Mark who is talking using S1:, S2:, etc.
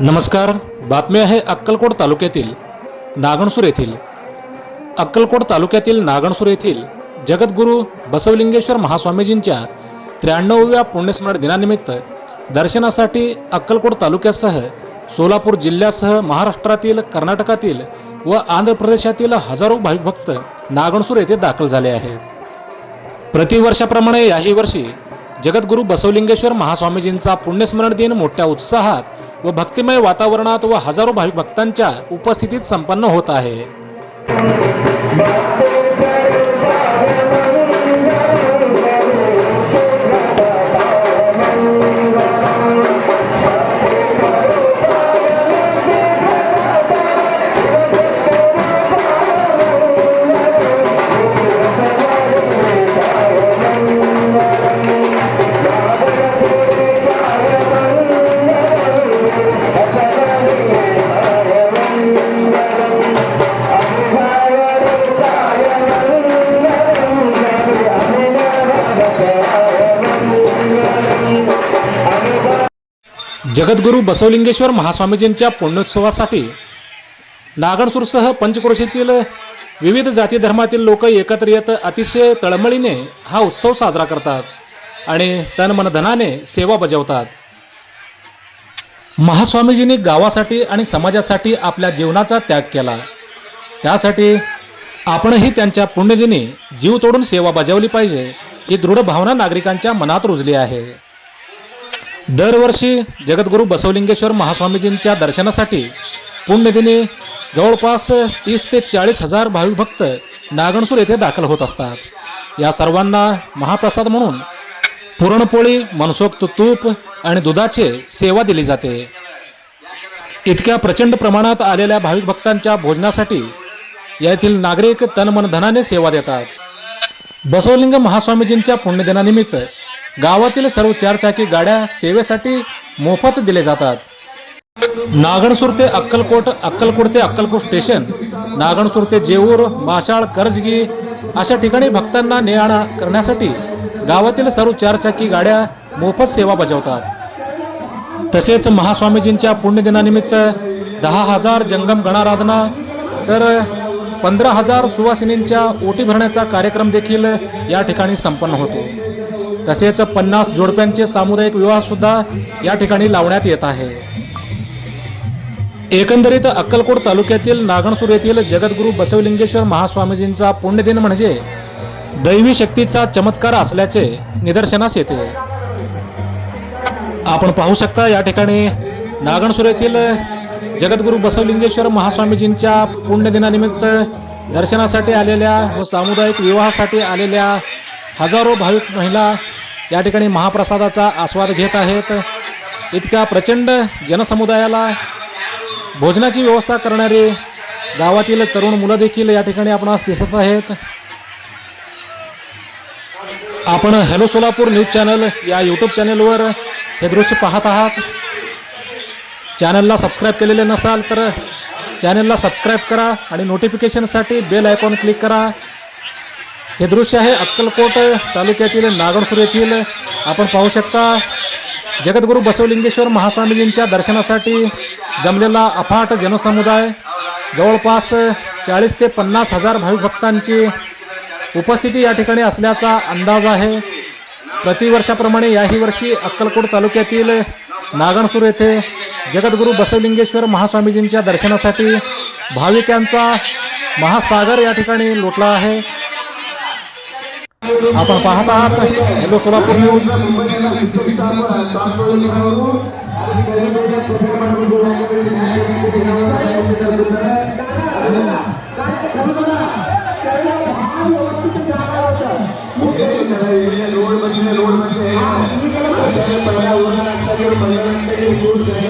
S1: नमस्कार बातमी आहे अक्कलकोट तालुक्यातील नागणसूर येथील. अक्कलकोट तालुक्यातील नागणसूर येथील जगद्गुरू बसवलिंगेश्वर महास्वामीजींच्या त्र्याण्णवव्या पुण्यस्मरण दिनानिमित्त दर्शनासाठी अक्कलकोट तालुक्यासह सोलापूर जिल्ह्यासह महाराष्ट्रातील कर्नाटकातील व आंध्र प्रदेशातील हजारो भाविक भक्त नागणसूर येथे दाखल झाले आहेत. प्रतिवर्षाप्रमाणे याही वर्षी जगद्गुरू बसवलिंगेश्वर महास्वामीजींचा पुण्यस्मरण दिन मोठ्या उत्साहात व भक्तिमय वातावरणात व हजारो भाविक भक्तांच्या उपस्थितीत संपन्न होत आहे. जगद्गुरू बसवलिंगेश्वर महास्वामीजींच्या पुण्योत्सवासाठी नागणसूरसह पंचक्रोशीतील विविध जाती धर्मातील लोक एकत्र येत अतिशय तळमळीने हा उत्सव साजरा करतात आणि तन मन धनाने सेवा बजावतात. महास्वामीजींनी गावासाठी आणि समाजासाठी आपल्या जीवनाचा त्याग केला. त्यासाठी आपणही त्यांच्या पुण्यदिनी जीव तोडून सेवा बजावली पाहिजे ही दृढ भावना नागरिकांच्या मनात रुजली आहे. दरवर्षी जगद्गुरू बसवलिंगेश्वर महास्वामीजींच्या दर्शनासाठी पुण्यदिनी जवळपास तीस ते चाळीस हजार भाविक भक्त नागणसूर येथे दाखल होत असतात. या सर्वांना महाप्रसाद म्हणून पुरणपोळी मनसोक्त तूप आणि दुधाचे सेवा दिली जाते. इतक्या प्रचंड प्रमाणात आलेल्या भाविक भक्तांच्या भोजनासाठी येथील नागरिक तनमनधनाने सेवा देतात. बसवलिंग महास्वामीजींच्या पुण्यदिनानिमित्त गावातील सर्व चारचाकी गाड्या सेवेसाठी मोफत दिले जातात. नागणसूर ते अक्कलकोट अक्कलकोट ते अक्कलकोट स्टेशन नागणसूर ते जेऊर माशाळ करजगी अशा ठिकाणी भक्तांना ने आणा करण्यासाठी गावातील सर्व चारचाकी गाड्या मोफत सेवा बजावतात. तसेच महास्वामीजींच्या पुण्यदिनानिमित्त दहा हजार जंगम गणाराधना तर पंधरा हजार सुवासिनींच्या ओटी भरण्याचा कार्यक्रम देखील या ठिकाणी संपन्न होतो. तसेच पन्नास जोडप्यांचे सामुदायिक विवाह सुद्धा या ठिकाणी लावण्यात येत आहे. एकंदरीत अक्कलकोट तालुक्यातील नागणसूर येथील जगद्गुरू बसवलिंगेश्वर महास्वामीजींचा पुण्यदिन म्हणजे दैवी शक्तीचा चमत्कार असल्याचे निदर्शनास येते. आपण पाहू शकता या ठिकाणी नागणसूर येथील जगद्गुरू बसवलिंगेश्वर महास्वामीजींच्या पुण्यदिनानिमित्त दर्शनासाठी आलेल्या व सामुदायिक विवाहासाठी आलेल्या हजारो भाविक महिला या ठिकाणी महाप्रसादाचा आस्वाद घेत आहेत. इतक्या प्रचंड जनसमुदायाला भोजनाची व्यवस्था करणारे गावातील तरुण मुलं देखील या ठिकाणी आपणास दिसत आहेत. आपण हॅलो सोलापूर न्यूज चॅनल या यूट्यूब चॅनलवर हे दृश्य पाहत आहात. चॅनलला सबस्क्राईब केलेले नसाल तर चॅनलला सबस्क्राईब करा आणि नोटिफिकेशनसाठी बेल आयकॉन क्लिक करा. हे दृश्य आहे अक्कलकोट तालुक्यातील नागणसूर येथील. आपण पाहू शकता जगद्गुरू बसवलिंगेश्वर महास्वामीजींच्या दर्शनासाठी जमलेला अफाट जनसमुदाय. जवळपास चाळीस ते पन्नास हजार भाविक भक्तांची उपस्थिती या ठिकाणी असल्याचा अंदाज आहे. प्रतिवर्षाप्रमाणे याही वर्षी अक्कलकोट तालुक्यातील नागणसूर येथे जगद्गुरू बसवलिंगेश्वर महास्वामीजींच्या दर्शनासाठी भाविकांचा महासागर या ठिकाणी लोटला आहे. आपण पाहत आहात हॅलो सोलापूर न्यूज.
S2: Thank